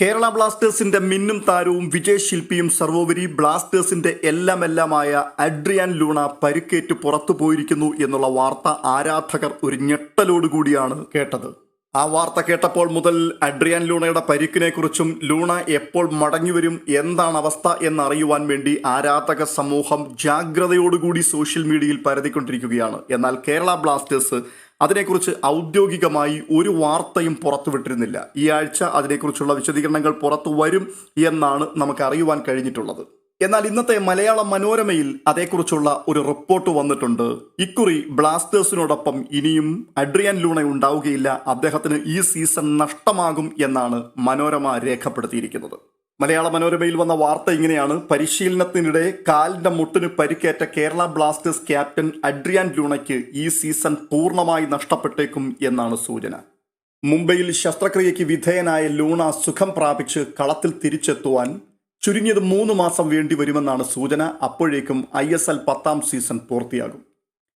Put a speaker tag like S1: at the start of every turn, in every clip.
S1: കേരള ബ്ലാസ്റ്റേഴ്സിന്റെ മിന്നും താരവും വിജയ് ശില്പിയും സർവോപരി ബ്ലാസ്റ്റേഴ്സിന്റെ എല്ലാം എല്ലാമായ അഡ്രിയാൻ ലൂണ പരിക്കേറ്റ് പുറത്തു പോയിരിക്കുന്നു എന്നുള്ള വാർത്ത ആരാധകർ ഒരു ഞെട്ടലോടുകൂടിയാണ് കേട്ടത്. ആ വാർത്ത കേട്ടപ്പോൾ മുതൽ അഡ്രിയാൻ ലൂണയുടെ പരിക്കിനെക്കുറിച്ചും ലൂണ എപ്പോൾ മടങ്ങിവരും എന്താണ് അവസ്ഥ എന്നറിയുവാൻ വേണ്ടി ആരാധക സമൂഹം ജാഗ്രതയോടുകൂടി സോഷ്യൽ മീഡിയയിൽ പരതിക്കൊണ്ടിരിക്കുകയാണ്. എന്നാൽ കേരള ബ്ലാസ്റ്റേഴ്സ് അതിനെക്കുറിച്ച് ഔദ്യോഗികമായി ഒരു വാർത്തയും പുറത്തുവിട്ടിരുന്നില്ല. ഈ ആഴ്ച അതിനെക്കുറിച്ചുള്ള വിശദീകരണങ്ങൾ പുറത്തു വരും എന്നാണ് നമുക്ക് അറിയുവാൻ കഴിഞ്ഞിട്ടുള്ളത്. എന്നാൽ ഇന്നത്തെ മലയാള മനോരമയിൽ അതേക്കുറിച്ചുള്ള ഒരു റിപ്പോർട്ട് വന്നിട്ടുണ്ട്. ഇക്കുറി ബ്ലാസ്റ്റേഴ്സിനോടൊപ്പം ഇനിയും അഡ്രിയൻ ലൂണ ഉണ്ടാവുകയില്ല. അദ്ദേഹത്തിന് ഈ സീസൺ നഷ്ടമാകും എന്നാണ് മനോരമ രേഖപ്പെടുത്തിയിരിക്കുന്നത്. മലയാള മനോരമയിൽ വന്ന വാർത്ത ഇങ്ങനെയാണ്. പരിശീലനത്തിനിടെ കാലിന്റെ മുട്ടിന് പരിക്കേറ്റ കേരള ബ്ലാസ്റ്റേഴ്സ് ക്യാപ്റ്റൻ അഡ്രിയാൻ ലൂണയ്ക്ക് ഈ സീസൺ പൂർണമായി നഷ്ടപ്പെട്ടേക്കും എന്നാണ് സൂചന. മുംബൈയിൽ ശസ്ത്രക്രിയയ്ക്ക് വിധേയനായ ലൂണ സുഖം പ്രാപിച്ച് കളത്തിൽ തിരിച്ചെത്തുവാൻ ചുരുങ്ങിയത് മൂന്ന് മാസം വേണ്ടി വരുമെന്നാണ് സൂചന. അപ്പോഴേക്കും ഐ എസ് എൽ പത്താം സീസൺ പൂർത്തിയാകും.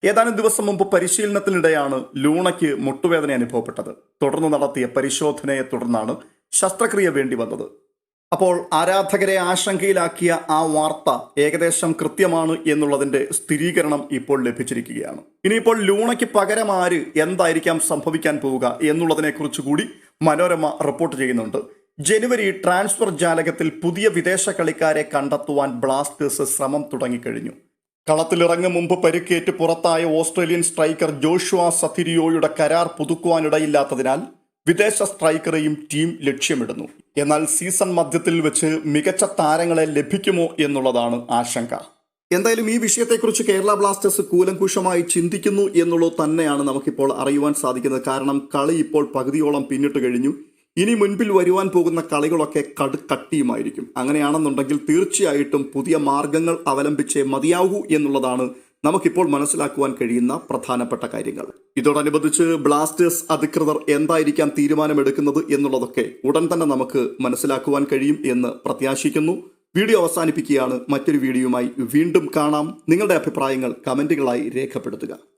S1: ഏതാനും ദിവസം മുമ്പ് പരിശീലനത്തിനിടെയാണ് ലൂണയ്ക്ക് മുട്ടുവേദന അനുഭവപ്പെട്ടത്. തുടർന്ന് നടത്തിയ പരിശോധനയെ തുടർന്നാണ് ശസ്ത്രക്രിയ വേണ്ടി വന്നത്. അപ്പോൾ ആരാധകരെ ആശങ്കയിലാക്കിയ ആ വാർത്ത ഏകദേശം കൃത്യമാണ് എന്നുള്ളതിന്റെ സ്ഥിരീകരണം ഇപ്പോൾ ലഭിച്ചിരിക്കുകയാണ്. ഇനിയിപ്പോൾ ലൂണയ്ക്ക് പകരം ആര് എന്തായിരിക്കാം സംഭവിക്കാൻ പോവുക എന്നുള്ളതിനെക്കുറിച്ച് കൂടി മനോരമ റിപ്പോർട്ട് ചെയ്യുന്നുണ്ട്. ജനുവരി ട്രാൻസ്ഫർ ജാലകത്തിൽ പുതിയ വിദേശ കളിക്കാരെ കണ്ടെത്തുവാൻ ബ്ലാസ്റ്റേഴ്സ് ശ്രമം തുടങ്ങിക്കഴിഞ്ഞു. കളത്തിലിറങ്ങും മുമ്പ് പരിക്കേറ്റ് പുറത്തായ ഓസ്ട്രേലിയൻ സ്ട്രൈക്കർ ജോഷുവ സഥിരിയോയുടെ കരാർ പുതുക്കുവാനിടയില്ലാത്തതിനാൽ വിദേശ സ്ട്രൈക്കറെയും ടീം ലക്ഷ്യമിടുന്നു. എന്നാൽ സീസൺ മധ്യത്തിൽ വെച്ച് മികച്ച താരങ്ങളെ ലഭിക്കുമോ എന്നുള്ളതാണ് ആശങ്ക. എന്തായാലും ഈ വിഷയത്തെക്കുറിച്ച് കേരള ബ്ലാസ്റ്റേഴ്സ് കൂലങ്കുഷമായി ചിന്തിക്കുന്നു എന്നുള്ളത് തന്നെയാണ് നമുക്കിപ്പോൾ അറിയുവാൻ സാധിക്കുന്നത്. കാരണം കളി ഇപ്പോൾ പകുതിയോളം പിന്നിട്ട് കഴിഞ്ഞു. ഇനി മുൻപിൽ വരുവാൻ പോകുന്ന കളികളൊക്കെ കടുക്കട്ടിയുമായിരിക്കും അങ്ങനെയാണെന്നുണ്ടെങ്കിൽ തീർച്ചയായിട്ടും പുതിയ മാർഗങ്ങൾ അവലംബിച്ചേ മതിയാകൂ എന്നുള്ളതാണ് നമുക്കിപ്പോൾ മനസ്സിലാക്കുവാൻ കഴിയുന്ന പ്രധാനപ്പെട്ട കാര്യങ്ങൾ. ഇതോടനുബന്ധിച്ച് ബ്ലാസ്റ്റേഴ്സ് അധികൃതർ എന്തായിരിക്കാം തീരുമാനമെടുക്കുന്നത് എന്നുള്ളതൊക്കെ ഉടൻ തന്നെ നമുക്ക് മനസ്സിലാക്കുവാൻ കഴിയും എന്ന് പ്രത്യാശിക്കുന്നു. വീഡിയോ അവസാനിപ്പിക്കുകയാണ്. മറ്റൊരു വീഡിയോയുമായി വീണ്ടും കാണാം. നിങ്ങളുടെ അഭിപ്രായങ്ങൾ കമന്റുകളായി രേഖപ്പെടുത്തുക.